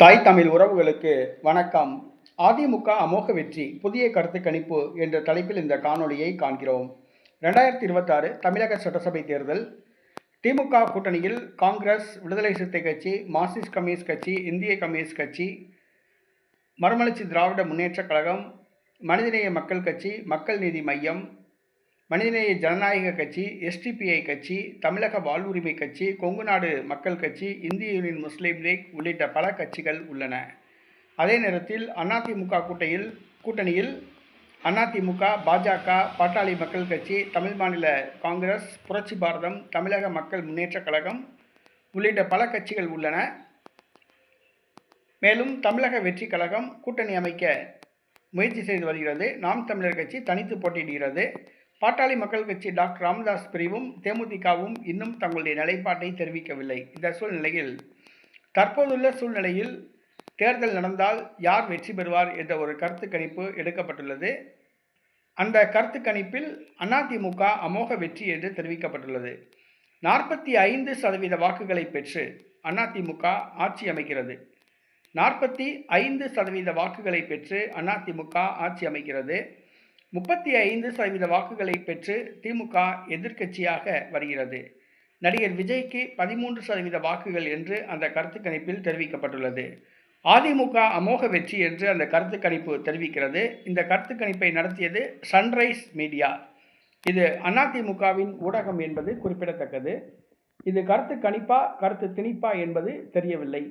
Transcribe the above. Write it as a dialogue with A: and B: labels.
A: தாய் தமிழ் உறவுகளுக்கு வணக்கம். அதிமுக அமோக வெற்றி புதிய கருத்து கணிப்பு என்ற தலைப்பில் இந்த காணொளியை காண்கிறோம். ரெண்டாயிரத்தி இருபத்தாறு தமிழக சட்டசபை தேர்தல் திமுக கூட்டணியில் காங்கிரஸ் விடுதலை சிறுத்தை கட்சி மார்க்சிஸ்ட் கம்யூனிஸ்ட் கட்சி இந்திய கம்யூனிஸ்ட் கட்சி மறுமலர்ச்சி திராவிட முன்னேற்றக் கழகம் மனிதநேய மக்கள் கட்சி மக்கள் நீதி மையம் மனிதநேய ஜனநாயக கட்சி எஸ்டிபிஐ கட்சி தமிழக வாழ்வுரிமை கட்சி கொங்கு நாடு மக்கள் கட்சி இந்திய யூனியன் முஸ்லீம் லீக் உள்ளிட்ட பல கட்சிகள் உள்ளன. அதே நேரத்தில் அதிமுக கூட்டையில் கூட்டணியில் அதிமுக பாஜக பாட்டாளி மக்கள் கட்சி தமிழ் மாநில காங்கிரஸ் புரட்சி பாரதம் தமிழக மக்கள் முன்னேற்றக் கழகம் உள்ளிட்ட பல கட்சிகள் உள்ளன. மேலும் தமிழக வெற்றி கழகம் கூட்டணி அமைக்க முயற்சி செய்து வருகிறது. நாம் தமிழர் கட்சி தனித்து போட்டியிடுகிறது. பாட்டாளி மக்கள் கட்சி டாக்டர் ராமதாஸ் பிரிவும் தேமுதிகவும் இன்னும் தங்களுடைய நிலைப்பாட்டை தெரிவிக்கவில்லை. இந்த சூழ்நிலையில் தற்போதுள்ள சூழ்நிலையில் தேர்தல் நடந்தால் யார் வெற்றி பெறுவார் என்ற ஒரு கருத்து கணிப்பு எடுக்கப்பட்டுள்ளது. அந்த கருத்து கணிப்பில் அதிமுக அமோக வெற்றி என்று தெரிவிக்கப்பட்டுள்ளது. நாற்பத்தி ஐந்து சதவீத வாக்குகளை பெற்று அதிமுக ஆட்சி அமைக்கிறது. நாற்பத்தி ஐந்து சதவீத வாக்குகளை பெற்று அதிமுக ஆட்சி அமைக்கிறது. முப்பத்தி ஐந்து சதவீத வாக்குகளை பெற்று திமுக எதிர்க்கட்சியாக வருகிறது. நடிகர் விஜய்க்கு பதிமூன்று சதவீத வாக்குகள் என்று அந்த கருத்து கணிப்பில் தெரிவிக்கப்பட்டுள்ளது. அதிமுக அமோக வெற்றி என்று அந்த கருத்து கணிப்பு தெரிவிக்கிறது. இந்த கருத்து கணிப்பை நடத்தியது சன்ரைஸ் மீடியா. இது அதிமுகவின் ஊடகம் என்பது குறிப்பிடத்தக்கது. இது கருத்து கணிப்பா கருத்து திணிப்பா என்பது தெரியவில்லை.